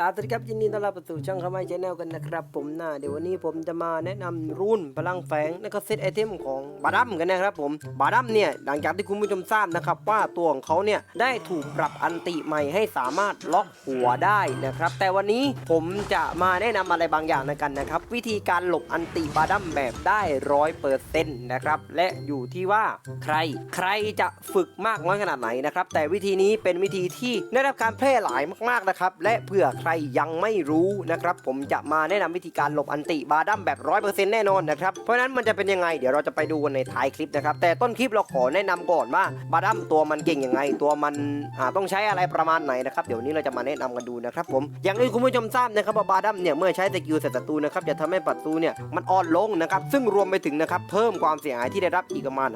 ครับสวัสดีครับยินดีต้อนรับสู่ช่องขมายชแนลกันนะครับ ผมนะเดี๋ยววันนี้ผมจะมาแนะนำรุ่นพลังแฝงและก็เซตไอเทมของบาดัมกันนะครับผมบาดัมเนี่ยหลังจากที่คุณผู้ชมทราบนะครับว่าตัวของเขาเนี่ยได้ถูกปรับอันติใหม่ให้สามารถล็อกหัวได้นะครับ แต่วันนี้ผมจะมาแนะนำอะไรบางอย่างนะกันนะครับ วิธีการหลบอันติบาดัมแบบได้ร้อยเปอร์เซ็นต์นะครับและอยู่ที่ว่าใครใครจะฝึกมากน้อยขนาดไหนนะครับแต่วิธีนี้เป็นวิธีที่ได้รับการแพร่หลายมากๆนะครับและเผื่อใครยังไม่รู้นะครับผมจะมาแนะนำวิธีการหลบอันติบาดัมแบบร้อยเปอร์เซ็นต์แน่นอนนะครับเพราะฉะนั้นมันจะเป็นยังไงเดี๋ยวเราจะไปดูกันในท้ายคลิปนะครับแต่ต้นคลิปเราขอแนะนำก่อนว่าบาดัมตัวมันเก่งยังไง ตัวมันต้องใช้อะไรประมาณไหนนะครับเดี๋ยวนี้เราจะมาแนะนำกันดูนะครับผมอย่างที่คุณผู้ชมทราบนะครับว่าบาดัมเนี่ยเมื่อใช้สกิลใส่ศัตรูนะครับจะทำให้ศัตรูเนี่ยมันอ่อนลงนะครับซึ่งรวมไปถึงนะครับเพิ่มความเสียหายที่ได้รับอีกประมาณ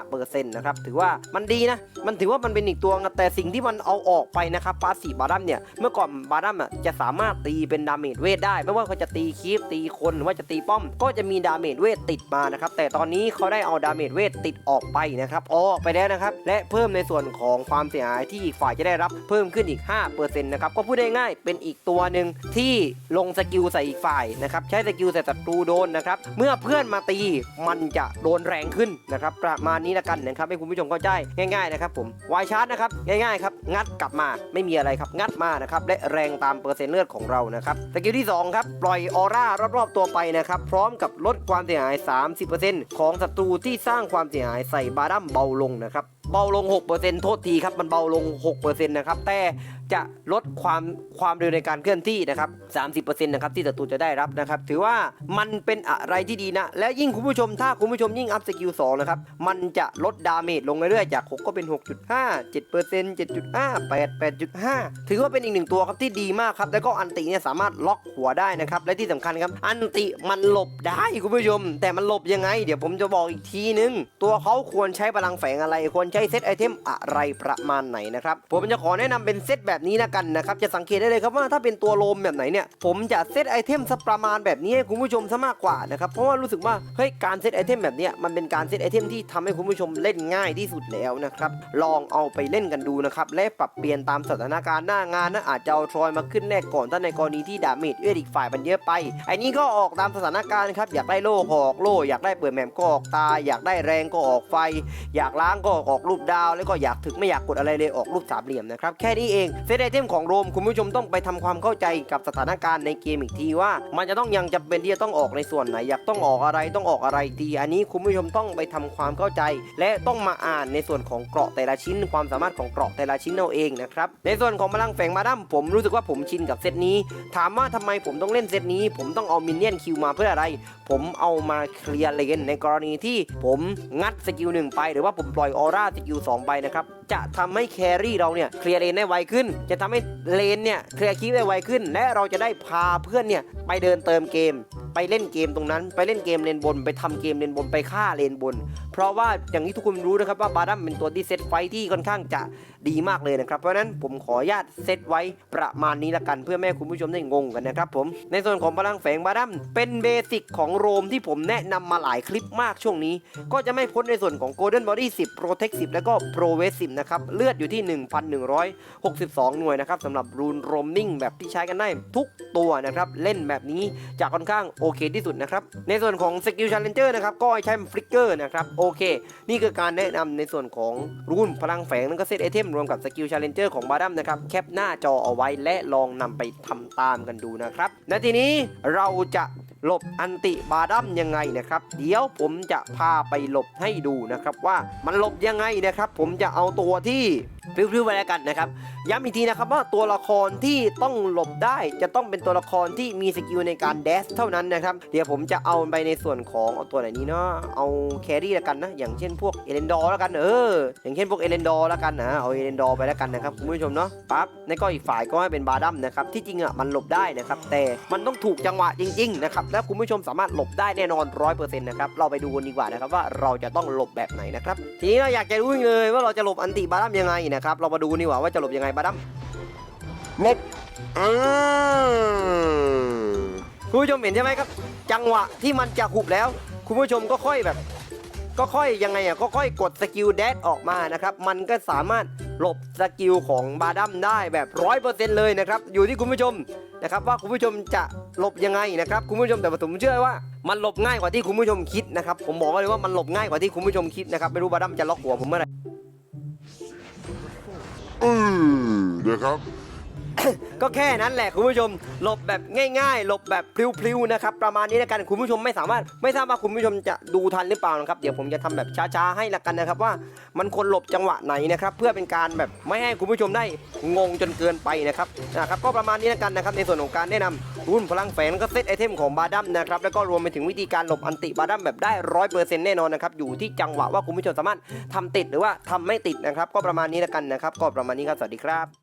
5%นะครับถือว่ามันดีนะมันถือว่ามันเป็นอีกตัวนะแต่สิ่งที่มันเอาออกไปนะครับปาสีบาดัมเนี่ยเมื่อก่อนบาดัมอะจะสามารถตีเป็นดาเมจเวทได้ ไม่ว่าเขาจะตีคีฟตีคนหรือว่าจะตีป้อม ก็จะมีดาเมจเวทติดมานะครับแต่ตอนนี้เขาได้เอาดาเมจเวทติดออกไปนะครับออกไปแล้วนะครับและเพิ่มในส่วนของความเสียหายที่อีกฝ่ายจะได้รับเพิ่มขึ้นอีก 5%นะครับก็พูดได้ง่ายเป็นอีกตัวหนึ่งที่ลงสกิลใส่อีกฝ่ายนะครับใช้สกิลใส่ศัตรูโดนนะครับเมื่อเพื่อนมาตีมันจะโดนแรงขึ้นนะครับประมาณนี้ละกันนะครับให้คุณผู้ชมเข้าใจง่ายๆนะครับผมวายชาร์จนะครับง่ายๆครับงัดกลับมาไม่มีอะไรครับงัดมานะครับและแรงตามเปอร์เซ็นต์เลือดของเรานะครับสกิลที่สองครับปล่อยออร่ารอบๆตัวไปนะครับพร้อมกับลดความเสียหาย 30%ของศัตรูที่สร้างความเสียหายใส่บาดัมเบาลงนะครับ เบาลง 6%โทษทีครับ มันเบาลง 6%นะครับ แต่จะลดความความเร็วในการเคลื่อนที่นะครับ 30%นะครับที่ศัตรูจะได้รับนะครับ ถือว่ามันเป็นอะไรที่ดีนะ และยิ่งคุณผู้ชมถ้าคุณผู้ชมยิ่งอัพสกิล2นะครับ มันจะลดดาเมจลงเรื่อยๆจาก 6 ก็เป็น 6.5 7% 7.5 8 8.5 ถือว่าเป็นอีกหนึ่งตัวครับที่ดีมากครับ แล้วก็อันติเนี่ยสามารถล็อกหัวได้นะครับ และที่สำคัญครับ อันติมันหลบได้คุณผู้ชม แต่มันหลบยังไง เดี๋ยวผมจะบอกอีกทีนึง ตัวเขาควรใช้พลังแฝงอะไร ควรใช้เซตไอเทมอะไรประมาณไหนนะครับ ผมจะขอแนะนำเป็นเซตแบบนี้นะกันนะครับ จะสังเกตได้เลยครับว่าถ้าเป็นตัวโลมแบบไหนเนี่ย ผมจะเซตไอเทมสักประมาณแบบนี้ให้คุณผู้ชมซะมากกว่านะครับ เพราะว่ารู้สึกว่าเฮ้ยการเซตไอเทมแบบนี้มันเป็นการเซตไอเทมที่ทำให้คุณผู้ชมเล่นง่ายที่สุดแล้วนะครับ ลองเอาไปเล่นกันดูนะครับ และปรับเปลี่ยนตามสถานการณ์หน้างานนะอาจจะเอาทรอยมาขึ้นแรกก่อนถ้าในกรณีที่ดาเมจเอื้ออีกฝ่ายมันเยอะไปไอ้นี้ก็ออกตามสถานการณ์ครับอยากได้โล่ก็ออกโล่อยากได้เปิดแหม่มก็ออกตา อยากได้แรงก็ออกไฟ อยากล้างก็ออกรูปดาว แล้วก็อยากถึกไม่อยากกดอะไรเลยออกรูปสามเหลี่ยมนะครับแค่นี้เองเซตไอเทมของโรมคุณผู้ชมต้องไปทำความเข้าใจกับสถานการณ์ในเกมอีกทีว่า มันจะต้องยังจำเป็นที่จะต้องออกในส่วนไหนอยากต้องออกอะไรต้องออกอะไรอีอันนี้คุณผู้ชมต้องไปทำความเข้าใจ และต้องมาอ่านในส่วนของเกราะแต่ละชิ้น ความสามารถของเกราะแต่ละชิ้นเอาเองนะครับในส่วนของพลังแฝงมาดั้มผมรู้สึกว่าผมชินกับเซตนี้ ถามว่าทำไมผมต้องเล่นเซตนี้ ผมต้องเอามินเนี่ยนคิวมาเพื่ออะไร ผมเอามาเคลียร์เลนในกรณีที่ผมงัดสกิลหนึ่งไป หรือว่าผมปล่อยออร่าติดอยู่2ใบนะครับ จะทำให้แครี่เราเนี่ยเคลียร์เลนได้ไวขึ้น จะทำให้เลนเนี่ยเคลียร์คีปได้ไวขึ้น และเราจะได้พาเพื่อนเนี่ยไปเดินเติมเกม ไปเล่นเกมตรงนั้น ไปเล่นเกมเลนบน ไปทำเกมเลนบนไปฆ่าเลนบน เพราะว่าอย่างที่ทุกคนรู้นะครับว่าบาดัมเป็นตัวที่เซตไฟที่ค่อนข้างจะดีมากเลยนะครับเพราะฉะนั้นผมขออนุญาตเซตไว้ประมาณนี้ละกันเพื่อแม่คุณผู้ชมได้งงกันนะครับผมในส่วนของพลังแฝงบาดัมเป็นเบสิกของโรมที่ผมแนะนำมาหลายคลิปมากช่วงนี้ ก็จะไม่พ้นในส่วนของ Golden Body 10 Protect 10 แล้วก็ Pro w e 10นะครับเลือดอยู่ที่ 1,162 หน่วยนะครับสำหรับรูนโรมมิ่งแบบที่ใช้กันได้ทุกตัวนะครับเล่นแบบนี้จะค่อนข้างโอเคที่สุดนะครับในส่วนของสกิลชาเลนเจอร์นะครับก็ใช้ฟลิกเกอร์นะครับโอเค นี่คือการแนะนำในส่วนของรูนพลังแฝงแล้วก็เซตไอเทมรวมกับสกิลชาเลนเจอร์ของบาดัมนะครับแคปหน้าจอเอาไว้และลองนำไปทำตามกันดูนะครับและทีนี้เราจะ หลบอันติบาดัมยังไงนะครับ เดี๋ยวผมจะพาไปหลบให้ดูนะครับว่ามันหลบยังไงนะครับ ผมจะเอาตัวที่ พิ้วๆไปแล้วกันนะครับ ย้ำอีกทีนะครับว่าตัวละครที่ต้องหลบได้จะต้องเป็นตัวละครที่มีสกิลในการเดสเท่านั้นนะครับ เดี๋ยวผมจะเอาไปในส่วนของเอาตัวไหนนี้เนาะเอาแครี่แล้วกันนะ อย่างเช่นพวกเอเลนดอร์แล้วกันเอออย่างเช่นพวกเอเลนดอร์แล้วกันนะเอาเอเลนดอร์ไปแล้วกันนะครับคุณผู้ชมเนาะปั๊บในก็อีกฝ่ายก็ให้เป็นบาดัมนะครับที่จริงอะมันหลบได้นะครับแต่มันต้องถูกจังหวะจริงๆนะครับแล้วคุณผู้ชมสามารถหลบได้แน่นอนร้อยเปอร์เซ็นต์นะครับเราไปดูกันดีกว่านะครับว่าเราจะต้องหลบแบบไหนนะครับทีนี้เราอยากจะรู้เลยว่าเราจะหลบอันติบาดัมยังไงนะครับ เรามาดูดีกว่าว่าจะหลบยังไงบาดัมลบอ่าคุณผู้ชมเห็นใช่ไหมครับ จังหวะที่มันจะหุบแล้ว คุณผู้ชมก็ค่อยแบบ ก็ค่อยยังไงอะก็ค่อยกดสกิลแดดออกมานะครับ มันก็สามารถหลบสกิลของบาดัมได้แบบร้อยเปอร์เซ็นต์เลยนะครับ อยู่ที่คุณผู้ชมนะครับว่าคุณผู้ชมจะหลบยังไงนะครับคุณผู้ชมแต่ผมเชื่อว่า มันหลบง่ายกว่าที่คุณผู้ชมคิดนะครับผมบอกเลยว่ามันหลบง่ายกว่าที่คุณผู้ชมคิดนะครับไม่รู้บาดัมจะล็อกหัวผมเมื่อไหร่ เออนะครับ ก็แค่นั้นแหละคุณผู้ชม หลบแบบง่ายๆ หลบแบบพลิ้วๆนะครับประมาณนี้แล้วกันคุณผู้ชมไม่สามารถไม่ทราบว่าคุณผู้ชมจะดูทันหรือเปล่านะครับเดี๋ยวผมจะทำแบบช้าๆให้ละกันนะครับว่ามันควรหลบจังหวะไหนนะครับเพื่อเป็นการแบบไม่ให้คุณผู้ชมได้งงจนเกินไปนะครับนะครับก็ประมาณนี้แล้วกันนะครับในส่วนของการแนะนำ รุ่นพลังแฝงก็เซตไอเทมของบาดัมนะครับแล้วก็รวมไปถึงวิธีการหลบอันติบาดัมแบบได้ร้อยเปอร์เซ็นต์แน่นอนนะครับอยู่ที่จังหวะว่าคุณผู้ชมสามารถทำติดหรือว่าทำไม่ติดนะครับก็ประมาณนี้แล้วกันนะครับก็ประมาณนี้ครับสวัสดีครับ